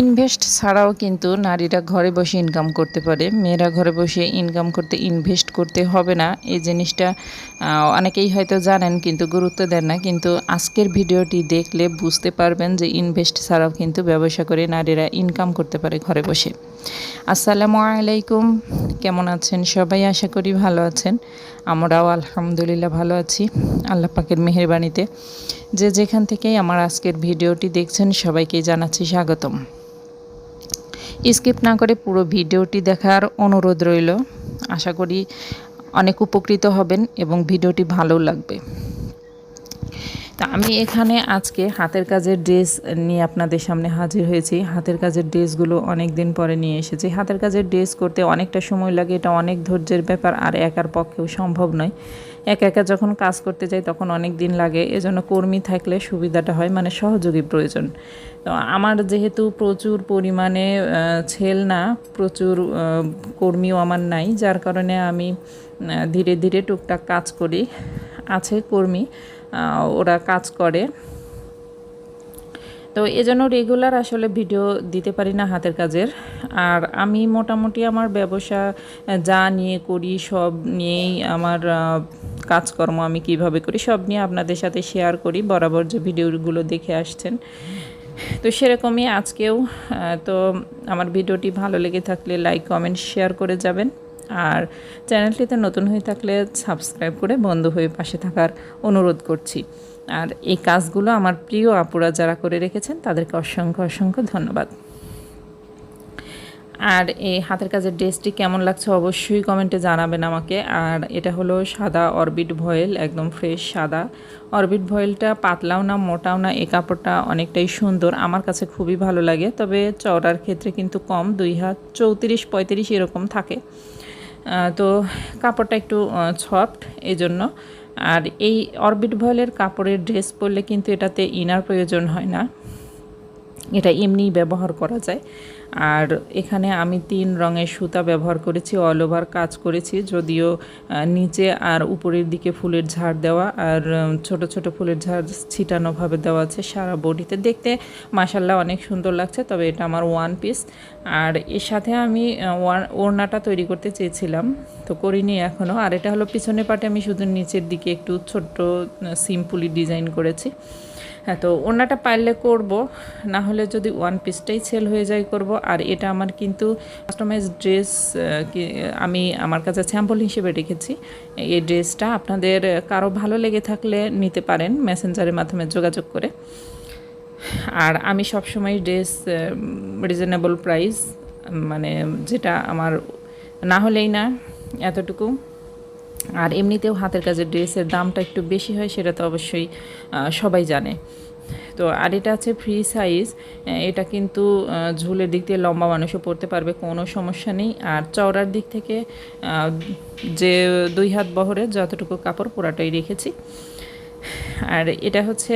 Invest ছাড়াও কিন্তু নারীরা ঘরে বসে ইনকাম করতে পারে। মেয়েরা ঘরে বসে ইনকাম করতে, ইনভেস্ট করতে হবে না। এই জিনিসটা অনেকেই হয়তো জানেন কিন্তু গুরুত্ব দেন না। কিন্তু আজকের ভিডিওটি দেখলে বুঝতে পারবেন যে ইনভেস্ট ছাড়াও কিন্তু ব্যবসা করে নারীরা ইনকাম করতে পারে ঘরে বসে। আসসালামু আলাইকুম। কেমন আছেন সবাই? আশা করি ভালো আছেন। আমরাও আলহামদুলিল্লাহ ভালো আছি। আল্লাহ পাকের মেহেরবানিতে। যে যেখান থেকেই আমার আজকের ভিডিওটি দেখছেন সবাইকে জানাচ্ছি স্বাগতম। স্কিপ না করে পুরো ভিডিওটি দেখার অনুরোধ রইল। আশা করি অনেক উপকৃত হবেন এবং ভিডিওটি ভালো লাগবে। তা আমি এখানে আজকে হাতের কাজের ড্রেস নিয়ে আপনাদের সামনে হাজির হয়েছি। হাতের কাজের ড্রেসগুলো অনেক দিন পরে নিয়ে এসেছি। হাতের কাজের ড্রেস করতে অনেকটা সময় লাগে, এটা অনেক ধৈর্যের ব্যাপার, আর একার পক্ষেও সম্ভব নয়। একা একা যখন কাজ করতে যাই তখন অনেক দিন লাগে, এজন্য কর্মী থাকলে সুবিধাটা হয় মানে সহযোগী প্রয়োজন। তো আমার যেহেতু প্রচুর পরিমাণে ছেল না, প্রচুর কর্মীও আমার নাই, যার কারণে আমি ধীরে ধীরে টুকটাক কাজ করি। আছে কর্মী ওরা কাজ করে। তো এজন্য রেগুলার আসলে ভিডিও দিতে পারি না হাতের কাজের। আর আমি মোটামুটি আমার ব্যবসা যা নিয়ে করি সব নিয়েই আমার কাজকর্ম আমি কীভাবে করি সব নিয়ে আপনাদের সাথে শেয়ার করি। বরাবর যে ভিডিওগুলো দেখে আসছেন। তো সেরকমই আজকেও তো আমার ভিডিওটি ভালো লেগে থাকলে লাইক কমেন্ট শেয়ার করে যাবেন। আর চ্যানেলটিতে নতুন হয়ে থাকলে সাবস্ক্রাইব করে বন্ধু হয়ে পাশে থাকার অনুরোধ করছি। আর এই কাজগুলো আমার প্রিয় আপুরা যারা করে রেখেছেন, তাদেরকে অসংখ্য অসংখ্য ধন্যবাদ। আর এই হাতের কাজের ড্রেসটি কেমন লাগছে অবশ্যই কমেন্টে জানাবেন আমাকে। আর এটা হলো সাদা অরবিট ভয়েল, একদম ফ্রেশ সাদা। অরবিট ভয়েলটা পাতলাও না, মোটাও না, এই কাপড়টা অনেকটাই সুন্দর। আমার কাছে খুবই ভালো লাগে, তবে চওড়ার ক্ষেত্রে কিন্তু কম, দুই হাত চৌত্রিশ, পঁয়ত্রিশ এরকম থাকে। তো কাপড়টা একটু সফট এই জন্য আর এই অরবিট ভয়েলের কাপড়ের ড্রেস পরলে কিন্তু এটাতে ইনার প্রয়োজন হয় না। এটা এমনিই ব্যবহার করা যায়। আর এখানে আমি তিন রঙের সুতা ব্যবহার করেছি অল ওভার কাজ করেছি, যদিও নিচে আর উপরের দিকে ফুলের ঝাড় দেওয়া আর ছোট ছোট ফুলের ঝাড় ছিটানোভাবে দেওয়া আছে সারা বডিতে। দেখতে মাসাল্লাহ অনেক সুন্দর লাগছে, তবে এটা আমার ওয়ান পিস আর এর সাথে আমি ওড়নাটা তৈরি করতে চেয়েছিলাম, তো করিনি এখনও আর এটা হলো পিছনের পাটে আমি শুধু নিচের দিকে একটু ছোট্ট সিম্পলি ডিজাইন করেছি। হ্যাঁ তো ওনাটা পারলে করব না হলে যদি ওয়ান পিসটাই সেল হয়ে যায় করব। আর এটা আমার কিন্তু কাস্টমাইজ ড্রেস আমি আমার কাছে স্যাম্পল হিসেবে রেখেছি। এই ড্রেসটা আপনাদের কারও ভালো লেগে থাকলে নিতে পারেন মেসেঞ্জারের মাধ্যমে যোগাযোগ করে। আর আমি সবসময় ড্রেস রিজনেবল প্রাইস মানে যেটা আমার, না হলেই না, এতটুকু। আর এমনিতেও হাতের কাজের ড্রেসের দামটা একটু বেশি হয়, সেটা তো অবশ্যই সবাই জানে। তো আর এটা আছে ফ্রি সাইজ এটা কিন্তু ঝুলের দিক দিয়ে লম্বা মানুষও পরতে পারবে, কোনো সমস্যা নেই। আর চওড়ার দিক থেকে যে দুই হাত বহরে যতটুকু কাপড় পোড়াটাই রেখেছি। আর এটা হচ্ছে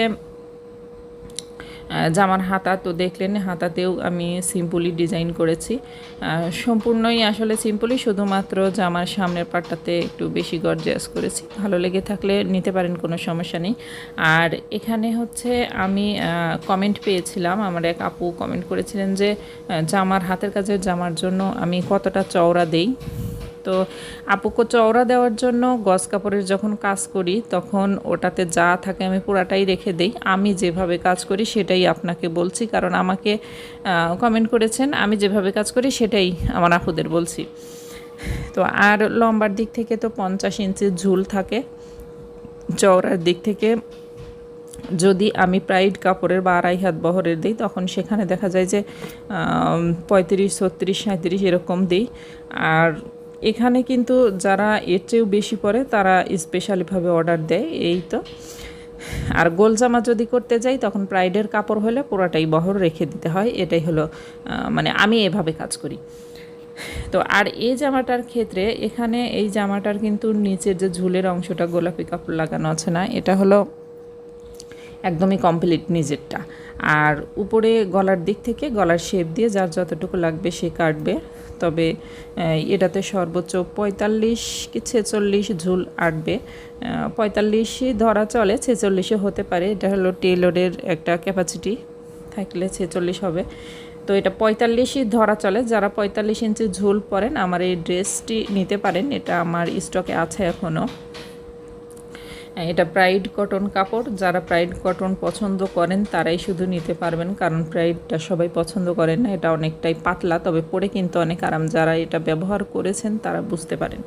জামার হাতা তো দেখলেন, হাতাতেও আমি সিম্পলি ডিজাইন করেছি। সম্পূর্ণই আসলে সিম্পলি শুধুমাত্র জামার সামনের পাটটাতে একটু বেশি গর্জিয়াস করেছি। ভালো লেগে থাকলে নিতে পারেন, কোনো সমস্যা নেই। আর এখানে হচ্ছে আমি কমেন্ট পেয়েছিলাম, আমার এক আপু কমেন্ট করেছিলেন যে জামার, হাতের কাজের জামার জন্য আমি কতটা চওড়া দেই। তো আপুকে চওড়া দেওয়ার জন্য গস কাপড়ের যখন কাজ করি, তখন ওটাতে যা থাকে আমি পুরাটাই রেখে দেই। আমি যেভাবে কাজ করি সেটাই আপনাকে বলছি, কারণ আমাকে কমেন্ট করেছেন, আমি যেভাবে কাজ করি সেটাই আমার আপুদের বলছি। তো আর লম্বার দিক থেকে তো পঞ্চাশ ইঞ্চির ঝুল থাকে। চওড়ার দিক থেকে যদি আমি প্রাইড কাপড়ের বা আড়াই হাত বহরের দিই, তখন সেখানে দেখা যায় যে পঁয়ত্রিশ, ছত্রিশ সাঁত্রিশ এরকম দিই। আর এখানে কিন্তু যারা এর চেয়েও বেশি পরে, তারা স্পেশালিভাবে অর্ডার দেয়, এই তো। আর গোল জামা যদি করতে যাই, তখন প্রাইডের কাপড় হলে পুরোটাই বহর রেখে দিতে হয়, এটাই হলো মানে আমি এভাবে কাজ করি। তো আর এই জামাটার ক্ষেত্রে এখানে এই জামাটার কিন্তু নিচের যে ঝুলের অংশটা গোলাপি কাপড় লাগানো আছে না, এটা হলো একদমই কমপ্লিট নিজেরটা। আর উপরে গলার দিক থেকে গলার শেপ দিয়ে যার যতটুকু লাগবে সে কাটবে। তবে এটাতে সর্বোচ্চ পঁয়তাল্লিশ কি ছেচল্লিশ ঝুল আঁটবে। পঁয়তাল্লিশই ধরা চলে ছেচল্লিশে হতে পারে। এটা হলো টেলরের একটা ক্যাপাসিটি থাকলে ছেচল্লিশ হবে। তো এটা পঁয়তাল্লিশই ধরা চলে। যারা পঁয়তাল্লিশ ইঞ্চি ঝুল পরেন, আমার এই ড্রেসটি নিতে পারেন। এটা আমার স্টকে আছে এখনও এটা প্রাইড কটন কাপড়। যারা প্রাইড কটন পছন্দ করেন, তারাই শুধু নিতে পারবেন, কারণ প্রাইডটা সবাই পছন্দ করেন না, এটা অনেকটাই পাতলা, তবে পরে কিন্তু অনেক আরাম। যারা এটা ব্যবহার করেছেন, তারা বুঝতে পারেন।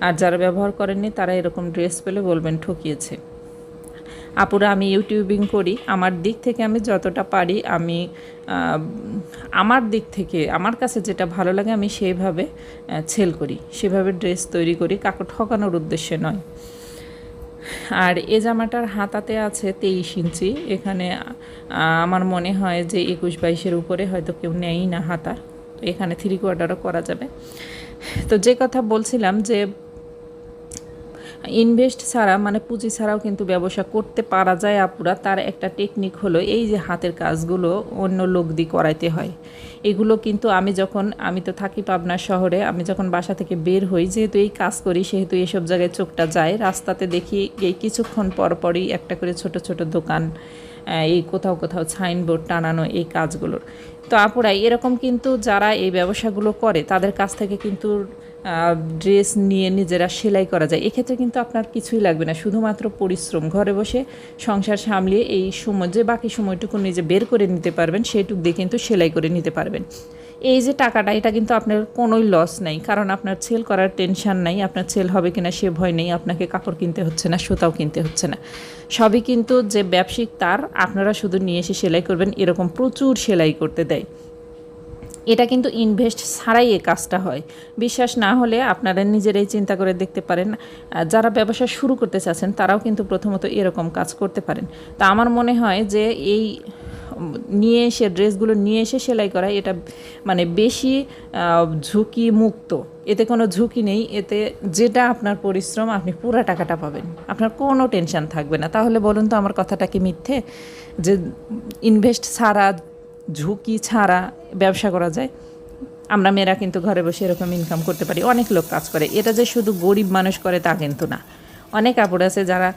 আর যারা ব্যবহার করেননি, তারা এরকম ড্রেস পেলে বলবেন, ঠকিয়েছে। আপুরা, আমি ইউটিউবিং করি। আমার দিক থেকে আমি যতটা পারি, আমি আমার দিক থেকে, আমার কাছে যেটা ভালো লাগে, আমি সেইভাবে ছেল করি। সেভাবে ড্রেস তৈরি করি। কাকে ঠকানোর উদ্দেশ্যে নয়। আর এ জামাটার হাতাতে আছে তেইশ ইঞ্চি। এখানে আমার মনে হয় যে একুশ বাইশের উপরে হয়তো কেউ নেয়ই না হাতা। এখানে থ্রি কোয়ার্টারও করা যাবে। তো যে কথা বলছিলাম যে ইনভেস্ট ছাড়া মানে পুঁজি ছাড়াও কিন্তু ব্যবসা করতে পারা যায় আপুরা। তার একটা টেকনিক হলো এই যে হাতের কাজগুলো অন্য লোক দিয়ে করাইতে হয়। এগুলো কিন্তু আমি যখন, আমি তো থাকি পাবনা শহরে, আমি যখন বাসা থেকে বের হই, যেহেতু এই কাজ করি, সেহেতু এসব জায়গায় চোখটা যায়। রাস্তাতে দেখি এই কিছুক্ষণ পর পরই একটা করে ছোট ছোট দোকান এই কোথাও কোথাও সাইনবোর্ড টানানো এই কাজগুলোর। তো আপুরা, এরকম কিন্তু যারা এই ব্যবসাগুলো করে, তাদের কাছ থেকে কিন্তু ড্রেস নিয়ে নিজেরা সেলাই করা যায়। এক্ষেত্রে কিন্তু আপনার কিছুই লাগবে না। শুধুমাত্র পরিশ্রম। ঘরে বসে সংসার সামলিয়ে এই সময় যে বাকি সময়টুকু নিজে বের করে নিতে পারবেন, সেইটুক দিয়ে কিন্তু সেলাই করে নিতে পারবেন। এই যে টাকাটা, এটা কিন্তু আপনার কোনোই লস নেই। কারণ আপনার সেল করার টেনশন নাই। আপনার সেল হবে কিনা সে ভয় নেই। আপনাকে কাপড় কিনতে হচ্ছে না, সুতাও কিনতে হচ্ছে না। সবই কিন্তু যে ব্যবসায়িক, তার আপনারা শুধু নিয়ে এসে সেলাই করবেন। এরকম প্রচুর সেলাই করতে দেয়। এটা কিন্তু ইনভেস্ট ছাড়াই এই কাজটা হয়। বিশ্বাস না হলে আপনারা নিজেরাই চিন্তা করে দেখতে পারেন যারা ব্যবসা শুরু করতে চাচ্ছেন তারাও কিন্তু প্রথমত এরকম কাজ করতে পারেন। তা আমার মনে হয় যে এই নিয়ে এসে, ড্রেসগুলো নিয়ে এসে সেলাই করা এটা মানে বেশি ঝুঁকি মুক্ত এতে কোনো ঝুঁকি নেই, এতে যেটা আপনার পরিশ্রম আপনি পুরো টাকাটা পাবেন। আপনার কোনো টেনশন থাকবে না। তাহলে বলুন তো আমার কথাটা কি মিথ্যে? যে ইনভেস্ট ছাড়া ঝুঁকি ছাড়া ব্যবসা করা যায়। আমরা মেয়েরা কিন্তু ঘরে বসে এরকম ইনকাম করতে পারি। অনেক লোক কাজ করে। এটা যে শুধু গরিব মানুষ করে তা কিন্তু না। অনেক কাপড় আছে যারা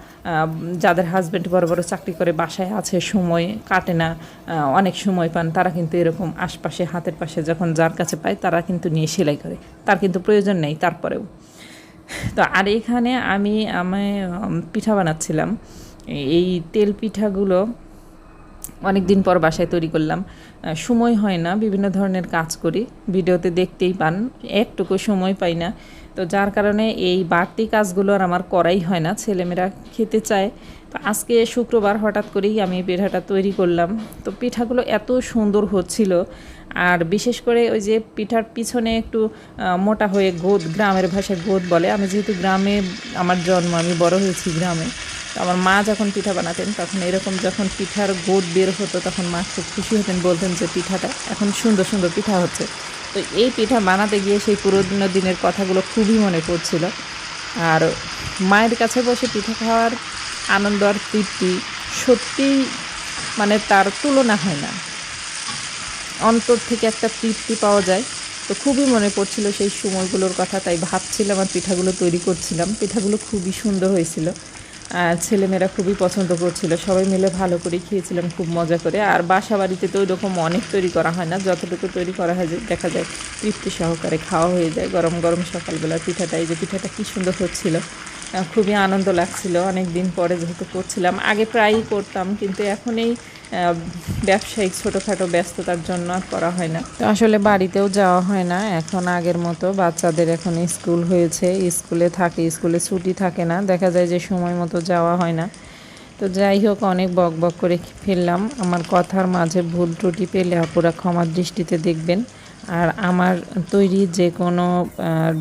যাদের হাজব্যান্ড বড় বড় চাকরি করে, বাসায় আছে, সময় কাটে না অনেক সময় পান, তারা কিন্তু এরকম আশপাশে, হাতের পাশে যখন যার কাছে পায়, তারা কিন্তু নিয়ে সেলাই করে। তার কিন্তু প্রয়োজন নেই তারপরেও। তো আর এখানে আমি আমি পিঠা বানাচ্ছিলাম। এই তেল পিঠাগুলো অনেক দিন পর বাসায় তৈরি করলাম। সময় হয় না, বিভিন্ন ধরনের কাজ করি, ভিডিওতে দেখতেই পান, একটুকু সময় পাই না। তো যার কারণে এই বাড়তি কাজগুলো আর আমার করাই হয় না, ছেলেমেয়েরা খেতে চায়। তো আজকে শুক্রবার হঠাৎ করেই আমি পিঠাটা তৈরি করলাম। তো পিঠাগুলো এত সুন্দর হচ্ছিল, আর বিশেষ করে ওই যে পিঠার পিছনে একটু মোটা হয়ে গোদ, গ্রামের ভাষায় গোদ বলে। আমি যেহেতু গ্রামে, আমার জন্ম, আমি বড় হয়েছি গ্রামে। আমার মা যখন পিঠা বানাতেন, তখন এরকম যখন পিঠার গোদ বের হতো, তখন মা খুব খুশি হতেন, বলতেন যে পিঠাটা এখন সুন্দর সুন্দর পিঠা হচ্ছে। তো এই পিঠা বানাতে গিয়ে সেই পুরোনো দিনের কথাগুলো খুবই মনে পড়ছিল। আর মায়ের কাছে বসে পিঠা খাওয়ার আনন্দ আর তৃপ্তি সত্যিই মানে তার তুলনা হয় না। অন্তর থেকে একটা তৃপ্তি পাওয়া যায়। তো খুবই মনে পড়ছিল সেই সময়গুলোর কথা, তাই ভাবছিলাম আর পিঠাগুলো তৈরি করছিলাম। পিঠাগুলো খুবই সুন্দর হয়েছিল। ছেলেমেয়েরা খুবই পছন্দ করছিল। সবাই মিলে ভালো করে খেয়েছিলাম, খুব মজা করে। আর বাসা বাড়িতে তো ওইরকম অনেক তৈরি করা হয় না। যতটুকু তৈরি করা হয় দেখা যায় তৃপ্তি সহকারে খাওয়া হয়ে যায়। গরম গরম সকালবেলা পিঠাটা, এই যে পিঠাটা কী সুন্দর হচ্ছিল। খুবই আনন্দ লাগছিল। অনেক দিন পরে যেহেতু করছিলাম, আগে প্রায়ই করতাম, কিন্তু এখন এই ব্যবসায়িক ছোটোখাটো ব্যস্ততার জন্য আর করা হয় না। তো আসলে বাড়িতেও যাওয়া হয় না। এখন আগের মতো বাচ্চাদের এখন স্কুল হয়েছে। স্কুলে থাকে, স্কুলে ছুটি থাকে না। দেখা যায় যে সময় মতো যাওয়া হয় না। তো যাই হোক, অনেক বক বক করে ফেললাম। আমার কথার মাঝে ভুল ত্রুটি পেলে অপরা ক্ষমার দৃষ্টিতে দেখবেন। আর আমার তৈরি যে কোনো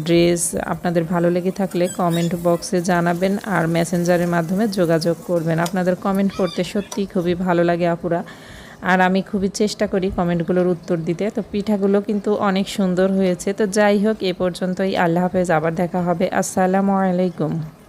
ড্রেস আপনাদের ভালো লেগে থাকলে কমেন্ট বক্সে জানাবেন আর মেসেঞ্জারের মাধ্যমে যোগাযোগ করবেন। আপনাদের কমেন্ট করতে সত্যিই খুবই ভালো লাগে আপুরা। আর আমি খুবই চেষ্টা করি কমেন্টগুলোর উত্তর দিতে। তো পিঠাগুলো কিন্তু অনেক সুন্দর হয়েছে। তো যাই হোক, এ পর্যন্তই। আল্লাহ হাফেজ। আবার দেখা হবে। আসসালামু আলাইকুম।